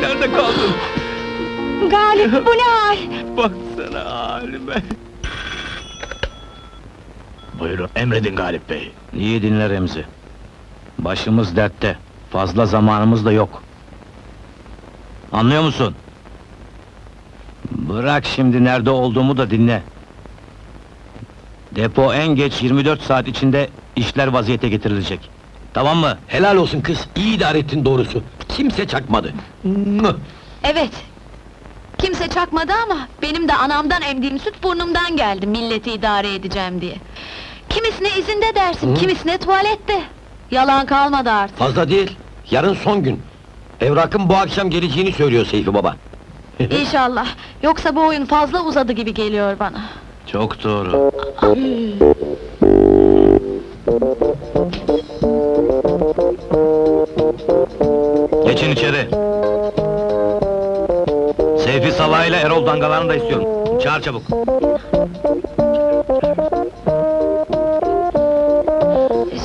Nerede kaldın? Galip bu ne hal? Baksana halime. Buyurun, emredin Galip Bey. İyi dinle Remzi. Başımız dertte. Fazla zamanımız da yok. Anlıyor musun? Bırak şimdi nerede olduğumu da dinle. Depo en geç 24 saat içinde işler vaziyete getirilecek. Tamam mı? Helal olsun kız, iyi idare ettin doğrusu. Kimse çakmadı. Evet. Kimse çakmadı ama benim de anamdan emdiğim süt burnumdan geldi milleti idare edeceğim diye. Kimisine izinde dersin, Hı. kimisine tuvalette. Yalan kalmadı artık. Fazla değil, yarın son gün. Evrakın bu akşam geleceğini söylüyor Seyfi baba. İnşallah. Yoksa bu oyun fazla uzadı gibi geliyor bana. Çok doğru. Geçin içeri. Seyfi Salah ile Erol Dangalarını da istiyorum. Çağır çabuk.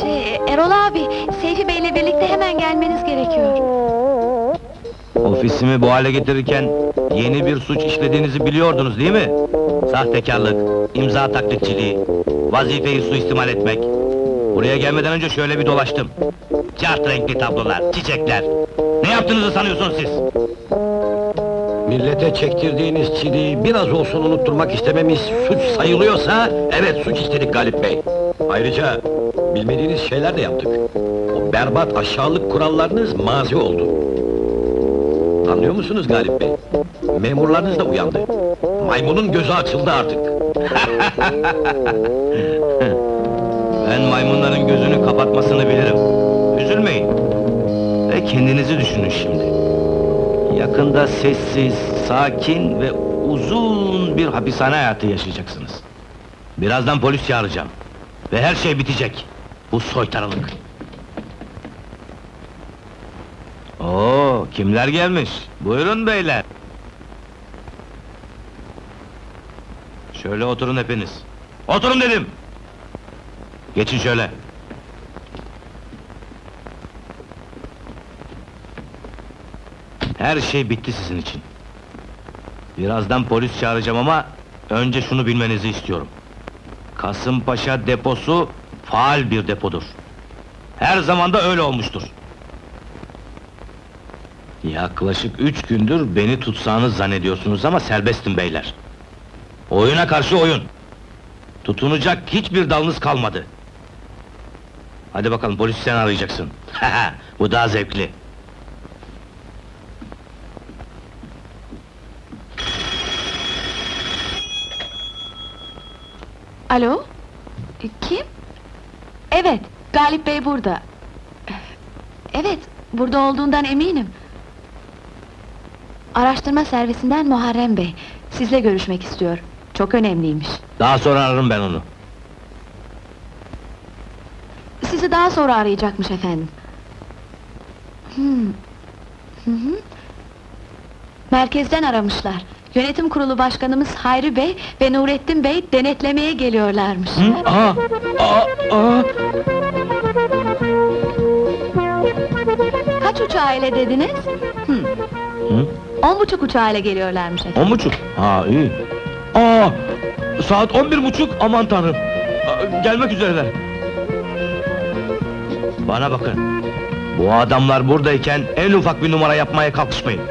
Şey, Erol abi, Seyfi Bey'le birlikte hemen gelmeniz gerekiyor. Ofisimi bu hale getirirken yeni bir suç işlediğinizi biliyordunuz değil mi? Sahtekarlık, imza taklitçiliği, vazifeyi suistimal etmek. Buraya gelmeden önce şöyle bir dolaştım. Cart renkli tablolar, çiçekler. Ne yaptığınızı sanıyorsunuz siz? Millete çektirdiğiniz çileyi biraz olsun unutturmak istememiz suç sayılıyorsa, evet suç işledik Galip Bey. Ayrıca bilmediğiniz şeyler de yaptık. O berbat aşağılık kurallarınız mazi oldu. Anlıyor musunuz Galip Bey? Memurlarınız da uyandı. Maymunun gözü açıldı artık. Yakında sessiz, sakin ve uzun bir hapishane hayatı yaşayacaksınız. Birazdan polis çağıracağım. Ve her şey bitecek. Bu soytarılık. Oo, kimler gelmiş? Buyurun beyler. Şöyle oturun hepiniz. Oturun dedim. Geçin şöyle. Her şey bitti sizin için. Birazdan polis çağıracağım ama önce şunu bilmenizi istiyorum. Kasımpaşa deposu faal bir depodur. Her zaman da öyle olmuştur. Yaklaşık üç gündür beni tutsağınız zannediyorsunuz ama serbestim beyler. Oyuna karşı oyun. Tutunacak hiçbir dalınız kalmadı. Hadi bakalım polis sen arayacaksın. Bu daha zevkli. Alo? E, Kim? Evet, Galip Bey burada. Evet, burada olduğundan eminim. Araştırma servisinden Muharrem Bey. Sizle görüşmek istiyor. Çok önemliymiş. Daha sonra ararım ben onu. Sizi daha sonra arayacakmış efendim. Hmm. Hı hı. Merkezden aramışlar. Yönetim kurulu başkanımız Hayri Bey ve Nurettin Bey denetlemeye geliyorlarmış. Aa, aa, aa. Kaç uçağıyla dediniz? Hı. Hı? On buçuk uçağıyla geliyorlarmış efendim. On buçuk. Ha iyi. Aa, saat on bir buçuk. Aman tanrım. Aa, gelmek üzereler. Bana bakın. Bu adamlar buradayken en ufak bir numara yapmaya kalkışmayın.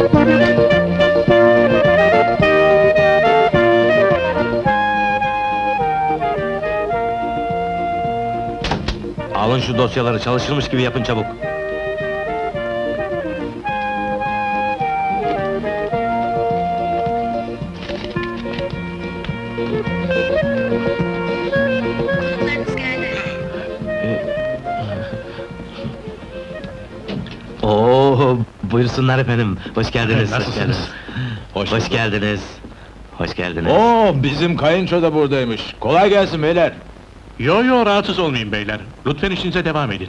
Alın şu dosyaları, çalışılmış gibi yapın çabuk. Oo, buyursunlar efendim. Hoş geldiniz. hoş geldiniz. Hoş, Hoş geldiniz. Hoş geldiniz. Oo, bizim kayınço da buradaymış. Kolay gelsin beyler. Yo yo rahatsız olmayın beyler. Lütfen işinize devam edin.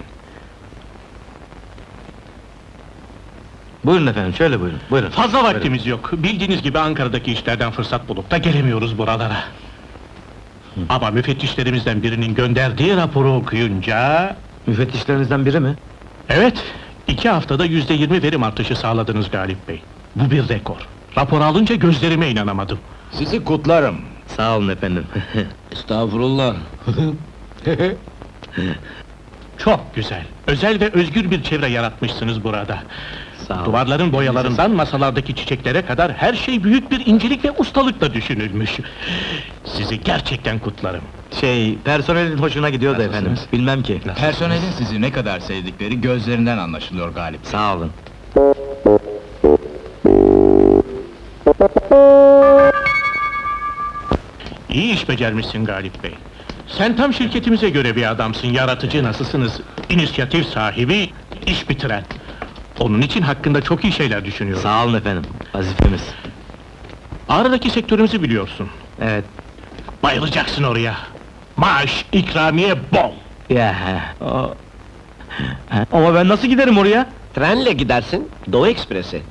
Buyurun efendim, şöyle buyurun. Buyurun. Fazla Buyurun. vaktimiz yok. Bildiğiniz gibi Ankara'daki işlerden fırsat bulup da gelemiyoruz buralara. Ama müfettişlerimizden birinin gönderdiği raporu okuyunca... Müfettişlerinizden biri mi? Evet, iki haftada yüzde yirmi verim artışı sağladınız Galip Bey. Bu bir rekor. Rapor alınca gözlerime inanamadım. Sizi kutlarım. Sağ olun efendim. Estağfurullah. Çok güzel. Özel ve özgür bir çevre yaratmışsınız burada. Sağ olun. Duvarların boyalarından masalardaki çiçeklere kadar her şey büyük bir incelik ve ustalıkla düşünülmüş. Sizi gerçekten kutlarım. Şey, personelin hoşuna gidiyor da efendim. Nasılsınız? Bilmem ki. Personelin sizi ne kadar sevdikleri gözlerinden anlaşılıyor Galip. Sağ olun. İyi iş becermişsin Galip Bey. Sen tam şirketimize göre bir adamsın, yaratıcı nasılsınız? İnisiyatif sahibi, iş bitiren. Onun için hakkında çok iyi şeyler düşünüyorum. Sağ olun efendim. Vazifemiz. Ağrı'daki sektörümüzü biliyorsun. Evet. Bayılacaksın oraya. Maaş, ikramiye bol. Ya. o- Ama ben nasıl giderim oraya? Trenle gidersin, Doğu Ekspresi.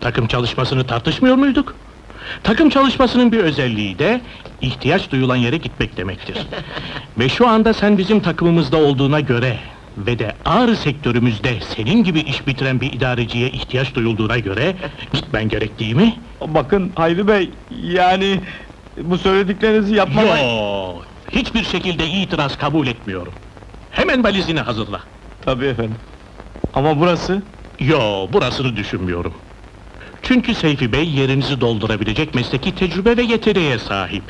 Takım çalışmasını tartışmıyor muyduk? Takım çalışmasının bir özelliği de ihtiyaç duyulan yere gitmek demektir. ve şu anda sen bizim takımımızda olduğuna göre ve de ağrı sektörümüzde senin gibi iş bitiren bir idareciye ihtiyaç duyulduğuna göre gitmen gerek değil mi? Bakın Hayri Bey, yani bu söylediklerinizi Yo, hiçbir şekilde itiraz kabul etmiyorum. Hemen valizini hazırla. Tabii efendim. Ama burası? Yo, burasını düşünmüyorum. Çünkü Seyfi Bey yerinizi doldurabilecek mesleki tecrübe ve yeteneğe sahip.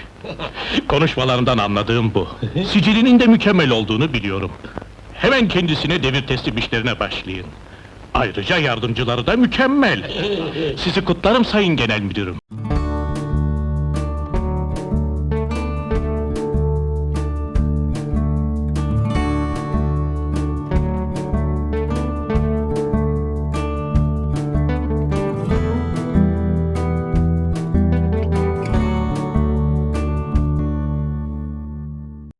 Konuşmalarından anladığım bu. Sicilinin de mükemmel olduğunu biliyorum. Hemen kendisine devir teslim işlerine başlayın. Ayrıca yardımcıları da mükemmel. Sizi kutlarım sayın genel müdürüm.